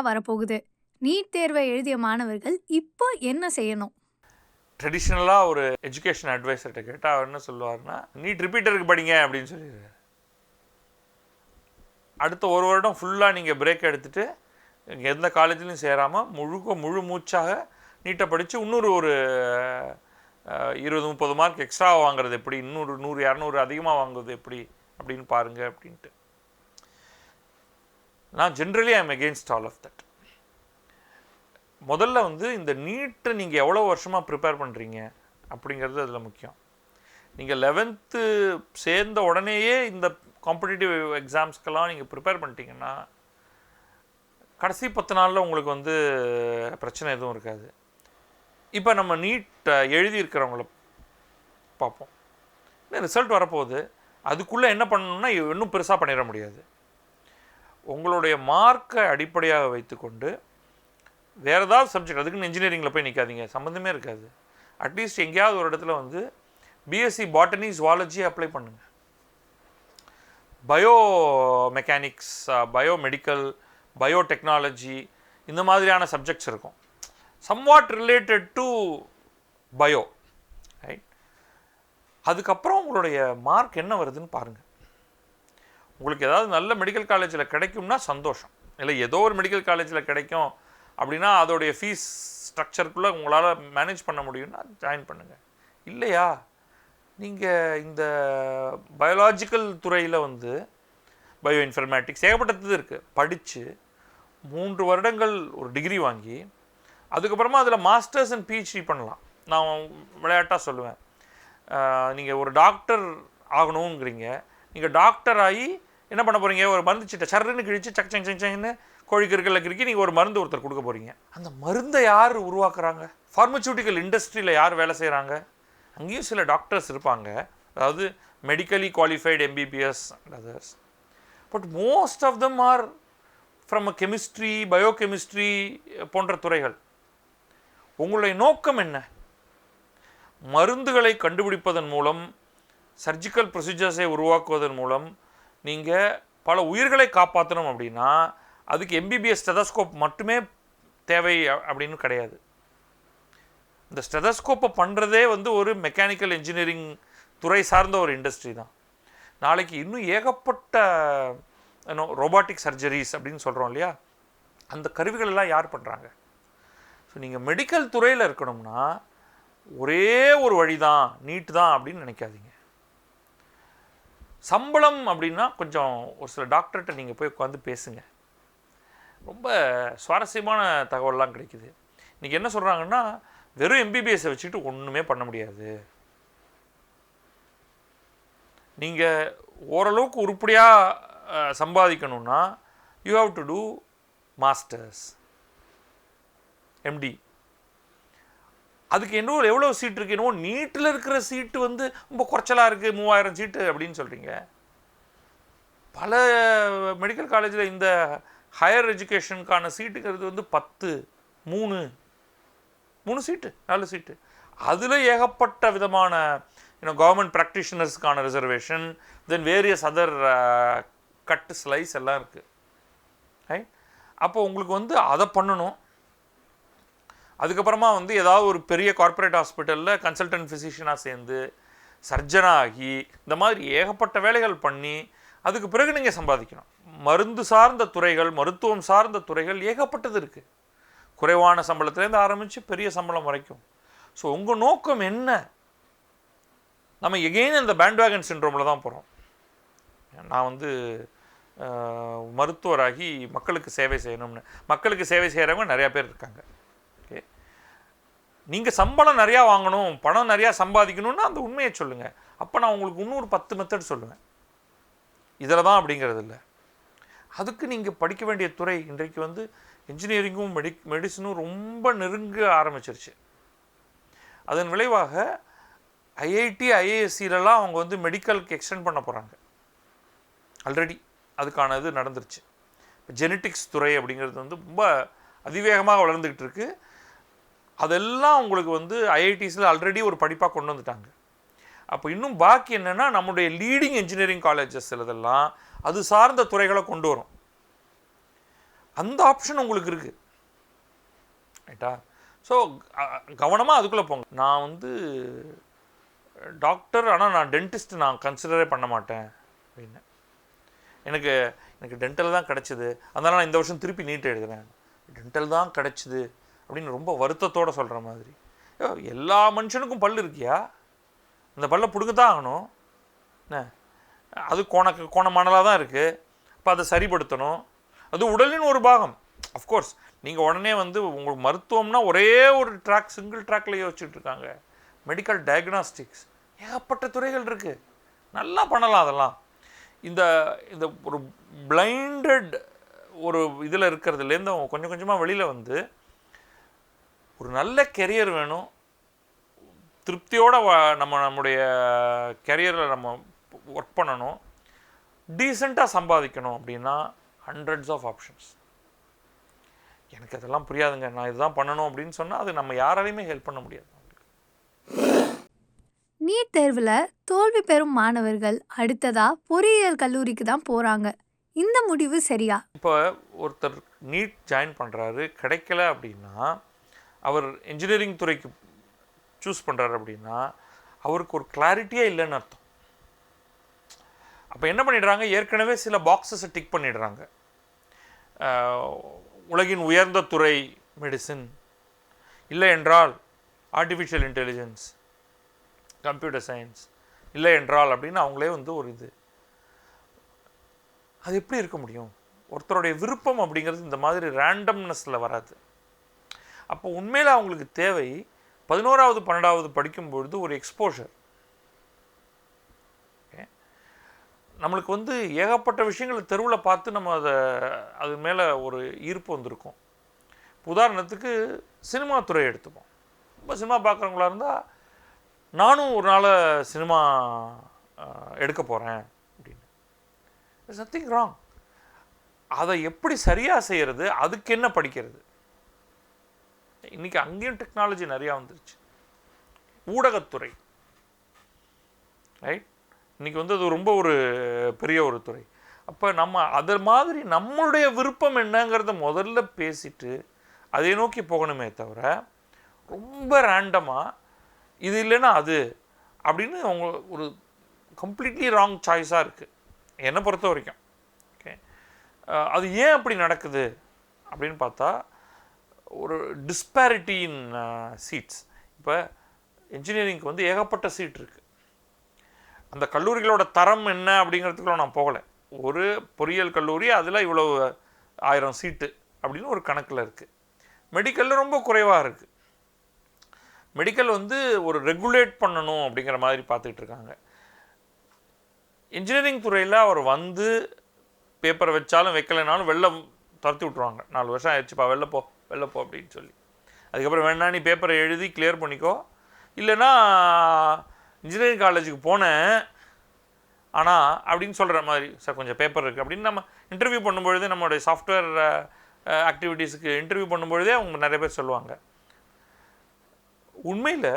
தான் வரப்போகுது. நீட் தேர்வை எழுதிய மாணவர்கள் இப்போ என்ன செய்யணும்? ட்ரெடிஷ்னலாக ஒரு எஜுகேஷன் அட்வைசர்கிட்ட கேட்டால் அவர் என்ன சொல்லுவார்னா நீட் ரிப்பீட்டருக்கு படிங்க அப்படின்னு சொல்லிடுறாரு அடுத்த ஒரு வருடம் ஃபுல்லாக நீங்கள் பிரேக் எடுத்துட்டு எந்த காலேஜ்லையும் சேராமல் முழுக்க முழு மூச்சாக நீட்டை படித்து இன்னொரு ஒரு இருபது முப்பது மார்க் எக்ஸ்ட்ரா வாங்குறது எப்படி? இன்னொரு நூறு இரநூறு அதிகமாக வாங்குவது எப்படி? அப்படின்னு பாருங்கள் அப்படின்ட்டு. நான் generally I'm against all of that முதல்ல வந்து இந்த நீட்டை நீங்கள் எவ்வளோ வருஷமாக ப்ரிப்பேர் பண்ணுறீங்க அப்படிங்கிறது அதில் முக்கியம். நீங்கள் லெவன்த்து சேர்ந்த உடனேயே இந்த காம்படிட்டிவ் எக்ஸாம்ஸ்க்கெல்லாம் நீங்கள் ப்ரிப்பேர் பண்ணிட்டீங்கன்னா கடைசி பத்து நாளில் உங்களுக்கு வந்து பிரச்சனை எதுவும் இருக்காது. இப்போ நம்ம நீட்டை எழுதியிருக்கிறவங்கள பார்ப்போம். ரிசல்ட் வரப்போகுது? அதுக்குள்ளே என்ன பண்ணணும்னா இன்னும் பெருசாக பண்ணிட முடியாது. உங்களுடைய மார்க்கை அடிப்படையாக வைத்துக்கொண்டு வேறு ஏதாவது சப்ஜெக்ட் அதுக்குன்னு இன்ஜினியரிங்கில் போய் நிற்காதீங்க சம்மந்தமே இருக்காது. அட்லீஸ்ட் எங்கேயாவது ஒரு இடத்துல வந்து பிஎஸ்சி பாட்டனி ஜுவாலஜி அப்ளை பண்ணுங்கள் biomechanics biomedical biotechnology இந்த மாதிரியான சப்ஜெக்ட்ஸ் இருக்கும். Somewhat related to bio right அதுக்கப்புறம் உங்களுடைய மார்க் என்ன வருதுன்னு பாருங்கள் உங்களுக்கு ஏதாவது நல்ல மெடிக்கல் காலேஜில் கிடைக்கும்னா சந்தோஷம். இல்லை ஏதோ ஒரு மெடிக்கல் காலேஜில் கிடைக்கும் அப்படின்னா அதோடைய ஃபீஸ் ஸ்ட்ரக்சருக்குள்ளே உங்களால் மேனேஜ் பண்ண முடியும்னா ஜாயின் பண்ணுங்கள் இல்லையா? நீங்கள் இந்த பயாலாஜிக்கல் துறையில் வந்து பயோ இன்ஃபர்மேட்டிக்ஸ் ஏகப்பட்டது இருக்குது படித்து மூன்று வருடங்கள் ஒரு டிகிரி வாங்கி அதுக்கப்புறமா அதில் மாஸ்டர்ஸ் அண்ட் பிஹெச்டி பண்ணலாம். நான் விளையாட்டாக சொல்லுவேன். நீங்கள் ஒரு டாக்டர் ஆகணுங்கிறீங்க நீங்கள் டாக்டர் ஆகி என்ன பண்ண போகிறீங்க ஒரு மருந்து சீட்டை சர்ன்னு கிழிச்சு சக் சங் சங் சங்னு கோழிக்கு இருக்கல நீங்கள் ஒரு மருந்து ஒருத்தர் கொடுக்க போகிறீங்க அந்த மருந்தை யார் உருவாக்குறாங்க? ஃபார்மசூட்டிக்கல் இண்டஸ்ட்ரியில் யார் வேலை செய்கிறாங்க அங்கேயும் சில டாக்டர்ஸ் இருப்பாங்க. அதாவது medically qualified MBBS and others but most of them are from a chemistry biochemistry போன்ற துறைகள். உங்களுடைய நோக்கம் என்ன? மருந்துகளை கண்டுபிடிப்பதன் மூலம் சர்ஜிக்கல் ப்ரொசீஜர்ஸை உருவாக்குவதன் மூலம் நீங்கள் பல உயிர்களை காப்பாற்றணும் அப்படின்னா அதுக்கு எம்பிபிஎஸ் ஸ்டெதஸ்கோப் மட்டுமே தேவை அப்படின்னு கிடையாது. இந்த ஸ்டெதஸ்கோப்பை பண்ணுறதே வந்து ஒரு மெக்கானிக்கல் இன்ஜினியரிங் துறை சார்ந்த ஒரு இண்டஸ்ட்ரி தான். நாளைக்கு இன்னும் ஏகப்பட்ட ரோபாட்டிக் சர்ஜரிஸ் அப்படின்னு சொல்கிறோம் இல்லையா? அந்த கருவிகள் எல்லாம் யார் பண்ணுறாங்க ஸோ நீங்கள் மெடிக்கல் துறையில் இருக்கணும்னா ஒரே ஒரு வழி தான் நீட்டு தான் அப்படின்னு நினைக்காதீங்க. சம்பளம் அப்படின்னா கொஞ்சம் ஒரு சில டாக்டர்கிட்ட நீங்கள் போய் உட்காந்து பேசுங்க. ரொம்ப சுவாரஸ்யமான தகவல்லாம் கிடைக்குது. இன்றைக்கி என்ன சொல்கிறாங்கன்னா வெறும் எம்பிபிஎஸ்ஸை வச்சுட்டு ஒன்றுமே பண்ண முடியாது. நீங்கள் ஓரளவுக்கு உருப்படியாக சம்பாதிக்கணும்னா you have to do masters MD அதுக்கு என்ன எவ்வளோ சீட் இருக்கு என்னவோ நீட்டில் இருக்கிற சீட்டு வந்து ரொம்ப குறைச்சலாக இருக்குது மூவாயிரம் சீட்டு அப்படின்னு சொல்கிறீங்க பல மெடிக்கல் காலேஜில் இந்த ஹையர் எஜுகேஷனுக்கான சீட்டுங்கிறது வந்து பத்து மூணு மூணு சீட்டு நாலு சீட்டு அதில் ஏகப்பட்ட விதமான இன்னும் government ப்ராக்டிஷனர்ஸ்க்கான reservation then various other cut slice எல்லாம் இருக்குது ரைட் அப்போ உங்களுக்கு வந்து அதை பண்ணணும். அதுக்கப்புறமா வந்து ஏதாவது ஒரு பெரிய கார்ப்பரேட் ஹாஸ்பிட்டலில் கன்சல்டன்ட் ஃபிசிஷியனாக சேர்ந்து சர்ஜனாக ஆகி இந்த மாதிரி ஏகப்பட்ட வேலைகள் பண்ணி அதுக்கு பிறகு நீங்கள் சம்பாதிக்கணும். மருந்து சார்ந்த துறைகள் மருத்துவம் சார்ந்த துறைகள் ஏகப்பட்டது இருக்குது குறைவான சம்பளத்துலேருந்து ஆரம்பித்து பெரிய சம்பளம் வரைக்கும். ஸோ உங்கள் நோக்கம் என்ன? நம்ம எகெயின் இந்த பேண்ட்வேகன் சின்ரோமில் தான் போகிறோம் நான் வந்து மருத்துவராகி மக்களுக்கு சேவை செய்யணும்னு மக்களுக்கு சேவை செய்கிறவங்க நிறையா பேர் இருக்காங்க. நீங்கள் சம்பளம் நிறையா வாங்கணும் பணம் நிறையா சம்பாதிக்கணும்னா அந்த உண்மையை சொல்லுங்கள் அப்போ நான் உங்களுக்கு இன்னொரு பத்து மெத்தட் சொல்லுவேன். இதில் தான் அப்படிங்கிறது இல்லை. அதுக்கு நீங்கள் படிக்க வேண்டிய துறை இன்றைக்கு வந்து இன்ஜினியரிங்கும் மெடி மெடிசனும் ரொம்ப நெருங்க ஆரம்பிச்சிருச்சு. அதன் விளைவாக ஐஐடி ஐஏஎஸ்சிலலாம் அவங்க வந்து மெடிக்கலுக்கு எக்ஸ்டெண்ட் பண்ண போகிறாங்க ஆல்ரெடி அதுக்கான இது நடந்துருச்சு. இப்போ ஜெனட்டிக்ஸ் துறை அப்படிங்கிறது வந்து ரொம்ப அதிவேகமாக வளர்ந்துக்கிட்டு இருக்குது அதெல்லாம் உங்களுக்கு வந்து ஐஐடிஸில் ஆல்ரெடி ஒரு படிப்பாக கொண்டு வந்துட்டாங்க. அப்போ இன்னும் பாக்கி என்னென்னா நம்முடைய லீடிங் இன்ஜினியரிங் காலேஜஸ் இதெல்லாம் அது சார்ந்த துறைகளை கொண்டு வரும். அந்த ஆப்ஷன் உங்களுக்கு இருக்குது ரைட்டா ஸோ கவனமாக அதுக்குள்ளே போங்க. நான் வந்து டாக்டர் ஆனால் நான் டென்டிஸ்ட் நான் கன்சிடரே பண்ண மாட்டேன். அப்படின்னு. எனக்கு எனக்கு டென்டல் தான் கிடச்சிது. அதனால் நான் இந்த வருஷம் திருப்பி நீட் எழுதுறேன். டென்டல் தான் கிடச்சிது. அப்படின்னு ரொம்ப வருத்தத்தோடு சொல்கிற மாதிரி. ஐயோ, எல்லா மனுஷனுக்கும் பல் இருக்கியா? அந்த பல்லை பிடுங்க தான் ஆகணும். என்ன? அது கோண கோணமானதாக தான் இருக்குது அப்போ அதை சரிப்படுத்தணும். அது உடலின் ஒரு பாகம். அஃப்கோர்ஸ் நீங்கள் உடனே வந்து உங்களுக்கு மருத்துவம்னா ஒரே ஒரு ட்ராக் சிங்கிள் ட்ராக்லேயே வச்சுட்ருக்காங்க மெடிக்கல் டயக்னாஸ்டிக்ஸ் ஏகப்பட்ட துறைகள் இருக்குது நல்லா பண்ணலாம் அதெல்லாம். இந்த இந்த ஒரு பிளைண்டட் ஒரு இதில் இருக்கிறதுலேருந்து அவங்க கொஞ்சம் கொஞ்சமாக வெளியில் வந்து ஒரு நல்ல கெரியர் வேணும். திருப்தியோட வ- நம்ம நம்முடைய கெரியரில் நம்ம ஒர்க் பண்ணணும். டீசெண்டாக சம்பாதிக்கணும் அப்படின்னா ஹண்ட்ரட்ஸ் ஆஃப் ஆப்ஷன்ஸ் எனக்கு அதெல்லாம் புரியாதுங்க. நான் இதுதான் பண்ணணும் அப்படின்னு சொன்னால் அது நம்ம யாராலையுமே ஹெல்ப் பண்ண முடியாது. நீட் தேர்வில் தோல்வி பெறும் மாணவர்கள் அடுத்ததா பொறியியல் கல்லூரிக்கு தான் போகிறாங்க இந்த முடிவு சரியா? இப்போ ஒருத்தர் நீட் ஜாயின் பண்ணுறாரு கிடைக்கல அப்படின்னா அவர் இன்ஜினியரிங் துறைக்கு சூஸ் பண்ணுறாரு அப்படின்னா அவருக்கு ஒரு கிளாரிட்டியே இல்லைன்னு அர்த்தம். அப்போ என்ன பண்ணிடுறாங்க? ஏற்கனவே சில பாக்ஸஸை டிக் பண்ணிடுறாங்க. உலகின் உயர்ந்த துறை மெடிசின் இல்லை என்றால் ஆர்டிஃபிஷியல் இன்டெலிஜென்ஸ் கம்ப்யூட்டர் சயின்ஸ் இல்லை என்றால் அப்படின்னு அவங்களே வந்து ஒரு இது. அது எப்படி இருக்க முடியும்? ஒருத்தருடைய விருப்பம் அப்படிங்கிறது இந்த மாதிரி ரேண்டம்னஸில் வராது. அப்போ உண்மையில் அவங்களுக்கு தேவை பதினோராவது பன்னெண்டாவது படிக்கும்பொழுது ஒரு எக்ஸ்போஷர் நம்மளுக்கு வந்து ஏகப்பட்ட விஷயங்களை தெருவில் பார்த்து நம்ம அதை அது மேலே ஒரு ஈர்ப்பு வந்திருக்கும். உதாரணத்துக்கு சினிமா துறை எடுத்துப்போம். ரொம்ப சினிமா பார்க்குறவங்களா இருந்தால் நானும் ஒரு நாள் சினிமா எடுக்க போகிறேன் அப்படின்னு. இட்ஸ் நத்திங் ராங் அதை எப்படி சரியாக செய்கிறது அதுக்கு என்ன படிக்கிறது? இன்றைக்கி அங்கேயும் டெக்னாலஜி நிறையா வந்துருச்சு. ஊடகத்துறை. ரைட் இன்னைக்கு வந்து அது ரொம்ப ஒரு பெரிய ஒரு துறை. அப்போ நம்ம அது மாதிரி நம்மளுடைய விருப்பம் என்னங்கிறத முதல்ல பேசிட்டு அதை நோக்கி போகணுமே தவிர ரொம்ப ரேண்டமாக இது இல்லைன்னா அது அப்படின்னு அவங்க ஒரு கம்ப்ளீட்லி ராங் சாய்ஸாக இருக்குது என்னை பொறுத்த வரைக்கும். ஓகே அது ஏன் அப்படி நடக்குது அப்படின்னு பார்த்தா ஒரு டிஸ்பேரிட்டி இன் சீட்ஸ் இப்போ இன்ஜினியரிங்க்கு வந்து ஏகப்பட்ட சீட் இருக்குது அந்த கல்லூரிகளோட தரம் என்ன அப்படிங்கிறதுக்குள்ள நான் போகலை. ஒரு பொறியியல் கல்லூரி அதில் இவ்வளோ ஆயிரம் சீட்டு அப்படின்னு ஒரு கணக்கில் இருக்குது மெடிக்கலில் ரொம்ப குறைவாக இருக்குது மெடிக்கல் வந்து ஒரு ரெகுலேட் பண்ணணும் அப்படிங்கிற மாதிரி பார்த்துக்கிட்டு இருக்காங்க. இன்ஜினியரிங் துறையில் அவர் வந்து பேப்பரை வச்சாலும் வைக்கலைனாலும் வெளில துரத்தி விட்ருவாங்க நாலு வருஷம் ஆயிடுச்சுப்பா வெளில போ. வெளில போ அப்படின்னு சொல்லி. அதுக்கப்புறம் வேணா நீ பேப்பரை எழுதி கிளியர் பண்ணிக்கோ. இல்லைன்னா இன்ஜினியரிங் காலேஜுக்கு போனேன். ஆனால் அப்படின்னு சொல்கிற மாதிரி சார் கொஞ்சம் பேப்பர் இருக்குது அப்படின்னு நம்ம இன்டர்வியூ பண்ணும்பொழுது நம்மளுடைய சாஃப்ட்வேர் ஆக்டிவிட்டீஸுக்கு இன்டர்வியூ பண்ணும்பொழுதே அவங்க நிறைய பேர் சொல்லுவாங்க. உண்மையில்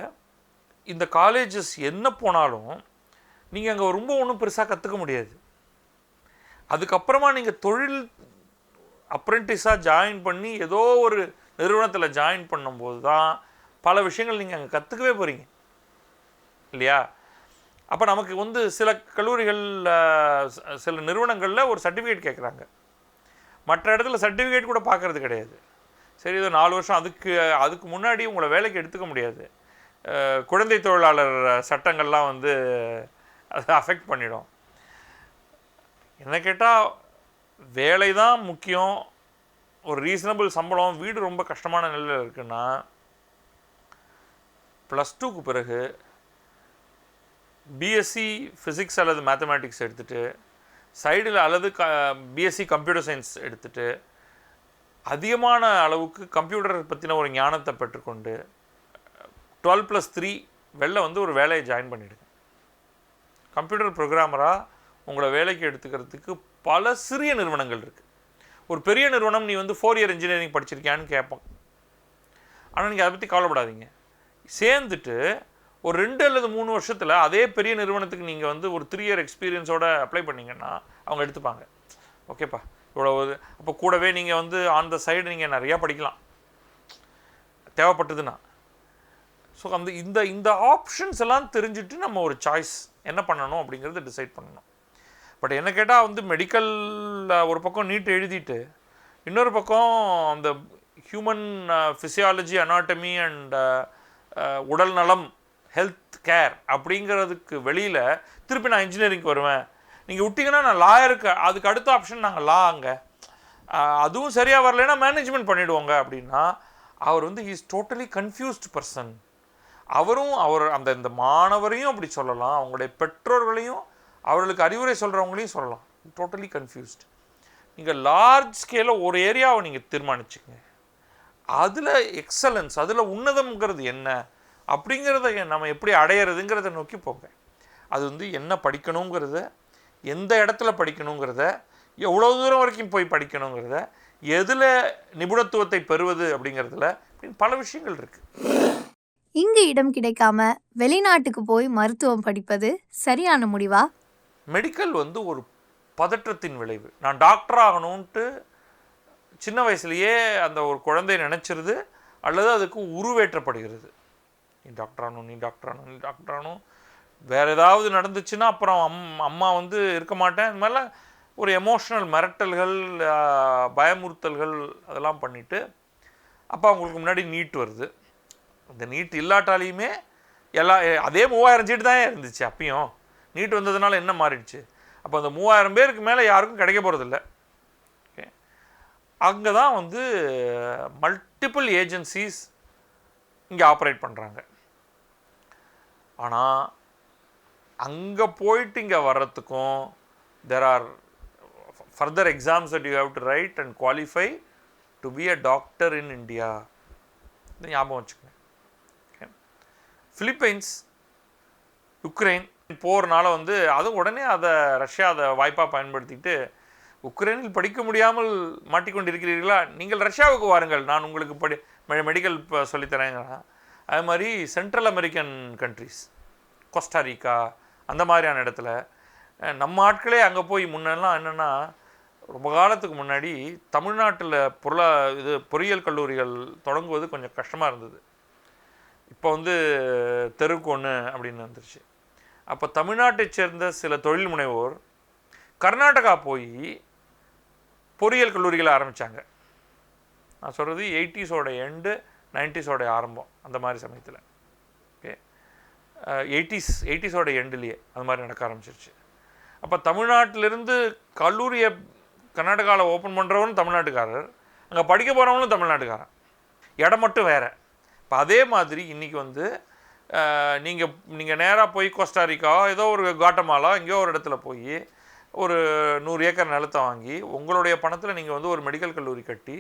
இந்த காலேஜஸ் என்ன போனாலும் நீங்கள் அங்கே ரொம்ப ஒன்றும் பெருசாக கற்றுக்க முடியாது. அதுக்கப்புறமா நீங்கள் தொழில் அப்ரெண்டிஸாக ஜாயின் பண்ணி ஏதோ ஒரு நிறுவனத்தில் ஜாயின் பண்ணும்போது தான் பல விஷயங்கள் நீங்கள் அங்கே கற்றுக்கவே போகிறீங்க இல்லையா? அப்போ நமக்கு வந்து சில கல்லூரிகளில் சில நிறுவனங்களில் ஒரு சர்டிஃபிகேட் கேட்குறாங்க மற்ற இடத்துல சர்டிஃபிகேட் கூட பார்க்கறது கிடையாது. சரி இது நாலு வருஷம் அதுக்கு அதுக்கு முன்னாடி உங்களை வேலைக்கு எடுத்துக்க முடியாது. குழந்தை தொழிலாளர் சட்டங்கள்லாம் வந்து அதை அஃபெக்ட் பண்ணிடும். என்ன கேட்டால் வேலை தான் முக்கியம். ஒரு ரீசனபிள் சம்பளம் வீடு ரொம்ப கஷ்டமான நிலையில் இருக்குன்னா ப்ளஸ் டூக்கு பிறகு பிஎஸ்சி ஃபிசிக்ஸ் அல்லது மேத்தமேட்டிக்ஸ் எடுத்துகிட்டு சைடில் அல்லது க பிஎஸ்சி கம்ப்யூட்டர் சயின்ஸ் எடுத்துகிட்டு அதிகமான அளவுக்கு கம்ப்யூட்டர் பற்றின ஒரு ஞானத்தை பெற்றுக்கொண்டு டுவெல் ப்ளஸ் த்ரீ வெளில வந்து ஒரு வேலையை ஜாயின் பண்ணிவிடுங்க கம்ப்யூட்டர் ப்ரோக்ராமராக உங்களை வேலைக்கு எடுத்துக்கிறதுக்கு பல சிறிய நிறுவனங்கள் இருக்குது ஒரு பெரிய நிறுவனம் நீ வந்து ஃபோர் இயர் இன்ஜினியரிங் படிச்சிருக்கியான்னு கேட்போம் ஆனால் நீங்கள் அதை பற்றி கவலைப்படாதீங்க. சேர்ந்துட்டு ஒரு ரெண்டு அல்லது மூணு வருஷத்தில் அதே பெரிய நிறுவனத்துக்கு நீங்கள் வந்து ஒரு த்ரீ இயர் எக்ஸ்பீரியன்ஸோட அப்ளை பண்ணீங்கன்னா அவங்க எடுத்துப்பாங்க. ஓகேப்பா? இவ்வளோ அப்போ கூடவே நீங்கள் வந்து ஆன் த சைடு நீங்கள் நிறையா படிக்கலாம். தேவைப்பட்டதுன்னா. ஸோ அந்த இந்த இந்த ஆப்ஷன்ஸ் எல்லாம் தெரிஞ்சுட்டு நம்ம ஒரு சாய்ஸ் என்ன பண்ணணும் அப்படிங்கிறத டிசைட் பண்ணணும். பட் என்ன கேட்டால் வந்து மெடிக்கலில் ஒரு பக்கம் நீட் எழுதிட்டு இன்னொரு பக்கம் அந்த ஹியூமன் ஃபிசியாலஜி அனாட்டமி அண்ட் உடல் நலம் ஹெல்த் கேர் அப்படிங்கிறதுக்கு வெளியில் திருப்பி நான் இன்ஜினியரிங் வருவேன். நீங்கள் விட்டிங்கன்னா நான் லாயருக்கு அதுக்கு அடுத்த ஆப்ஷன் நாங்கள் லா அங்கே. அதுவும் சரியாக வரலைன்னா மேனேஜ்மெண்ட் பண்ணிவிடுவோங்க அப்படின்னா அவர் வந்து இஸ் டோட்டலி கன்ஃபியூஸ்ட் பர்சன் அவரும் அவர் அந்த இந்த மாணவரையும் அப்படி சொல்லலாம். அவங்களுடைய பெற்றோர்களையும் அவர்களுக்கு அறிவுரை சொல்கிறவங்களையும் சொல்லலாம். டோட்டலி கன்ஃபியூஸ்ட் நீங்கள் லார்ஜ் ஸ்கேலில் ஒரு ஏரியாவை நீங்கள் தீர்மானிச்சுங்க அதில் எக்ஸலன்ஸ் அதில் உன்னதம்ங்கிறது என்ன? அப்படிங்கிறத நம்ம எப்படி அடையிறதுங்கிறத நோக்கி போங்க. அது வந்து என்ன படிக்கணுங்கிறத எந்த இடத்துல படிக்கணுங்கிறத எவ்வளோ தூரம் வரைக்கும் போய் படிக்கணுங்கிறத எதில் நிபுணத்துவத்தை பெறுவது அப்படிங்கிறதுல பல விஷயங்கள் இருக்குது இங்கு இடம் கிடைக்காம வெளிநாட்டுக்கு போய் மருத்துவம் படிப்பது சரியான முடிவா? மெடிக்கல் வந்து ஒரு பதற்றத்தின் விளைவு. நான் டாக்டர் ஆகணும்ன்ட்டு சின்ன வயசுலேயே அந்த ஒரு குழந்தை நினச்சிருது அல்லது அதுக்கு உருவேற்றப்படுகிறது. நீ டாக்டர் ஆகணும் நீ டாக்டர் ஆகணும் நீ டாக்டர் ஆகணும். வேறு ஏதாவது நடந்துச்சுன்னா அப்புறம் அம் அம்மா வந்து இருக்க மாட்டேன். இந்த மாதிரிலாம் ஒரு எமோஷ்னல் மிரட்டல்கள் பயமுறுத்தல்கள் அதெல்லாம் பண்ணிவிட்டு அப்போ அவங்களுக்கு முன்னாடி நீட் வருது. அந்த நீட் இல்லாட்டாலையுமே எல்லா அதே மூவாயிரம் சீட்டு தான் இருந்துச்சு அப்பயும். நீட் வந்ததுனால என்ன மாறிடுச்சு? அப்போ அந்த மூவாயிரம் பேருக்கு மேலே யாருக்கும் கிடைக்க போகிறதில்ல ஓகே அங்கே தான் வந்து மல்டிபிள் ஏஜென்சிஸ் இங்கே ஆப்ரேட் பண்ணுறாங்க ஆனால் அங்கே போயிட்டு இங்கே வர்றதுக்கும் there are further exams that you have to write and qualify to be a doctor in India இது ஞாபகம் வச்சுக்கோங்க. ஓகே பிலிப்பைன்ஸ் உக்ரைன் போகிறனால வந்து அதுவும் உடனே அதை ரஷ்யா அதை வாய்ப்பாக பயன்படுத்திட்டு உக்ரைனில் படிக்க முடியாமல் மாட்டிக்கொண்டிருக்கிறீர்களா? நீங்கள் ரஷ்யாவுக்கு வாருங்கள். நான் உங்களுக்கு படி மெடிக்கல் இப்போ சொல்லித்தரேங்கன்னா அது மாதிரி சென்ட்ரல் அமெரிக்கன் கண்ட்ரிஸ் கொஸ்டாரிக்கா அந்த மாதிரியான இடத்துல நம்ம ஆட்களே அங்கே போய் முன்னெல்லாம் என்னென்னா ரொம்ப காலத்துக்கு முன்னாடி தமிழ்நாட்டில் பொருளா இது பொறியியல் கல்லூரிகள் தொடங்குவது கொஞ்சம் கஷ்டமாக இருந்தது. இப்போ வந்து தெருக்கு ஒன்று அப்படின்னு வந்துருச்சு. அப்போ தமிழ்நாட்டைச் சேர்ந்த சில தொழில் முனைவோர் கர்நாடகா போய் பொறியியல் கல்லூரிகளை ஆரம்பித்தாங்க நான் சொல்கிறது எயிட்டிஸோட எண்டு நைன்டிஸோட ஆரம்பம் அந்த மாதிரி சமயத்தில். ஓகே? எயிட்டிஸ் எயிட்டிஸோட எண்டுலேயே அது மாதிரி நடக்க ஆரம்பிச்சிருச்சு. அப்போ தமிழ்நாட்டிலிருந்து கல்லூரியை கர்நாடகாவில் ஓப்பன் பண்ணுறவனும் தமிழ்நாட்டுக்காரர் அங்கே படிக்க போகிறவங்களும் தமிழ்நாட்டுக்காரன். இடம் மட்டும் வேறு. இப்போ அதே மாதிரி இன்றைக்கி வந்து நீங்கள் நீங்கள் நேராக போய் கோஸ்டாரிக்கா ஏதோ ஒரு காட்டமாலா எங்கேயோ ஒரு இடத்துல போய் ஒரு நூறு ஏக்கர் நிலத்தை வாங்கி உங்களுடைய பணத்தில் நீங்கள் வந்து ஒரு மெடிக்கல் கல்லூரி கட்டி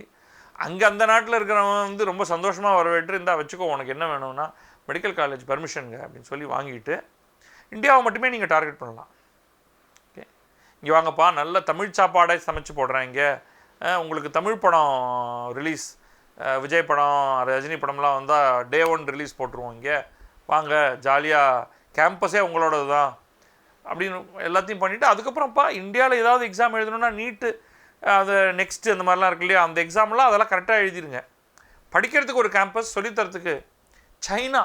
அங்கே அந்த நாட்டில் இருக்கிறவன் வந்து ரொம்ப சந்தோஷமாக வரவேற்று இருந்தால் வச்சுக்கோ உனக்கு என்ன வேணும்னா மெடிக்கல் காலேஜ் பர்மிஷனுங்க அப்படின்னு சொல்லி வாங்கிட்டு இந்தியாவை மட்டுமே நீங்கள் டார்கெட் பண்ணலாம். ஓகே இங்கே வாங்கப்பா நல்ல தமிழ் சாப்பாடை சமைச்சு போடுறேன் இங்கே. உங்களுக்கு தமிழ் படம் ரிலீஸ் விஜய் படம் ரஜினி படம்லாம் வந்தால் டே ஒன் ரிலீஸ் போட்டுருவோம் இங்கே. வாங்க ஜாலியாக கேம்பஸே உங்களோடது தான் அப்படின்னு எல்லாத்தையும் பண்ணிவிட்டு அதுக்கப்புறம்ப்பா இந்தியாவில் ஏதாவது எக்ஸாம் எழுதணும்னா நீட்டு அது நெக்ஸ்ட்டு அந்த மாதிரிலாம் இருக்கு இல்லையா அந்த எக்ஸாம்லாம் அதெல்லாம் கரெக்டாக எழுதிடுங்க படிக்கிறதுக்கு ஒரு கேம்பஸ் சொல்லித்தரத்துக்கு சைனா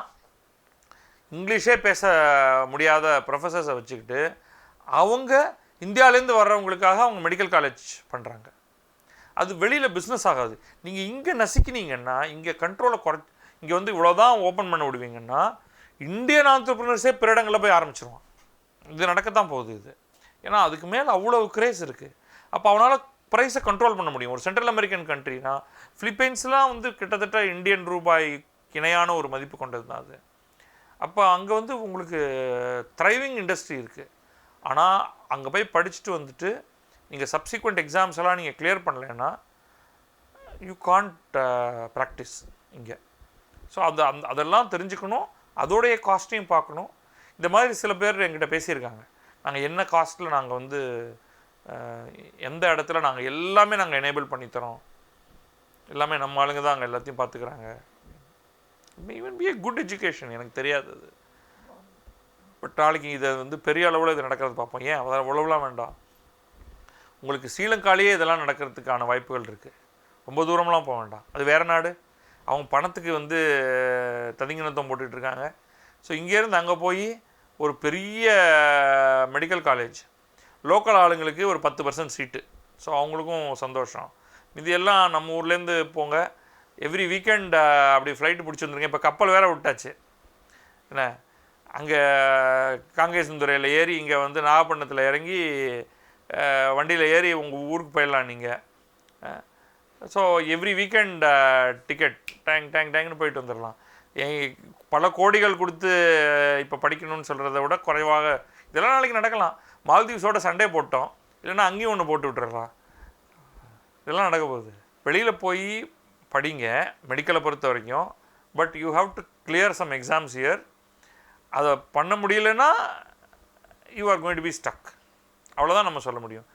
இங்கிலீஷே பேச முடியாத ப்ரொஃபஸர்ஸை வச்சுக்கிட்டு அவங்க இந்தியாவிலேருந்து வர்றவங்களுக்காக அவங்க மெடிக்கல் காலேஜ் பண்ணுறாங்க அது வெளியில் பிஸ்னஸ் ஆகாது. நீங்கள் இங்கே நசுக்கினீங்கன்னா இங்கே கண்ட்ரோலை குறை இங்கே வந்து இவ்வளோதான் ஓப்பன் பண்ண விடுவீங்கன்னா இந்தியன் ஆண்டர்பிரினர்ஸே பிற இடங்களில் போய் ஆரம்பிச்சிருவான். இது நடக்கத்தான் போகுது இது. ஏன்னா அதுக்கு மேலே அவ்வளோ கிரேஸ் இருக்குது அப்போ அவனால் ப்ரைஸை கண்ட்ரோல் பண்ண முடியும். ஒரு சென்ட்ரல் அமெரிக்கன் கண்ட்ரினா ஃபிலிப்பைன்ஸ்லாம் வந்து கிட்டத்தட்ட இந்தியன் ரூபாய் இணையான ஒரு மதிப்பு கொண்டது தான் அது. அப்போ அங்கே வந்து உங்களுக்கு த்ரைவிங் இண்டஸ்ட்ரி இருக்குது ஆனால் அங்கே போய் படிச்சுட்டு வந்துட்டு நீங்கள் சப்சிக்வெண்ட் எக்ஸாம்ஸ் எல்லாம் நீங்கள் கிளியர் பண்ணலைன்னா யூ கான்ட் ப்ராக்டிஸ் இங்கே. ஸோ அது அந்த அதெல்லாம் தெரிஞ்சுக்கணும். அதோடைய காஸ்ட்டையும் பார்க்கணும். இந்த மாதிரி சில பேர் எங்கிட்ட பேசியிருக்காங்க. நாங்கள் என்ன காஸ்ட்டில் நாங்கள் வந்து எந்த இடத்துல நாங்கள் எல்லாமே நாங்கள் எனேபிள் பண்ணித்தரோம். எல்லாமே நம்ம ஆளுங்க தான் அங்கே எல்லாத்தையும் பார்த்துக்கிறாங்க. Even be a good education எனக்கு தெரியாது அது. பட் நாளைக்கு இதை வந்து பெரிய அளவில் இது நடக்கிறது பார்ப்போம். ஏன்? அதான் உழவுலாம் வேண்டாம். உங்களுக்கு ஸ்ரீலங்காலேயே இதெல்லாம் நடக்கிறதுக்கான வாய்ப்புகள் இருக்குது ரொம்ப தூரம்லாம் போக வேண்டாம். அது வேறு நாடு? அவங்க பணத்துக்கு வந்து ததிங்கினத்தம் போட்டுட்ருக்காங்க. ஸோ இங்கேருந்து அங்கே போய் ஒரு பெரிய மெடிக்கல் காலேஜ் லோக்கல் ஆளுங்களுக்கு ஒரு பத்து பர்சன்ட் சீட்டு ஸோ அவங்களுக்கும் சந்தோஷம். இது எல்லாம் நம்ம ஊர்லேருந்து போங்க. எவ்ரி வீக்கெண்ட் அப்படி ஃப்ளைட்டு பிடிச்சி வந்துருங்க. இப்போ கப்பல் வேறு விட்டாச்சு. என்ன? அங்கே காங்கேசந்துறையில் ஏறி இங்கே வந்து நாகப்பட்டினத்தில் இறங்கி வண்டியில் ஏறி உங்கள் ஊருக்கு போயிடலாம் நீங்கள் ஸோ எவ்ரி வீக்கெண்ட் டிக்கெட் டேங் டேங் டேங்னு போயிட்டு வந்துடலாம் பல கோடிகள் கொடுத்து இப்போ படிக்கணும்னு சொல்கிறத விட குறைவாக இதெல்லாம் நாளைக்கு நடக்கலாம். மால்தீவ்ஸோட சண்டே போட்டோம். இல்லைன்னா அங்கேயும் ஒன்று போட்டு விட்டுறலாம். இதெல்லாம் நடக்க போகுது. வெளியில் போய் படிங்க மெடிக்கலை பொறுத்த வரைக்கும். But you have to clear some exams year அதை பண்ண முடியலன்னா you are going to be stuck அவ்வளோதான் நம்ம சொல்ல முடியும்.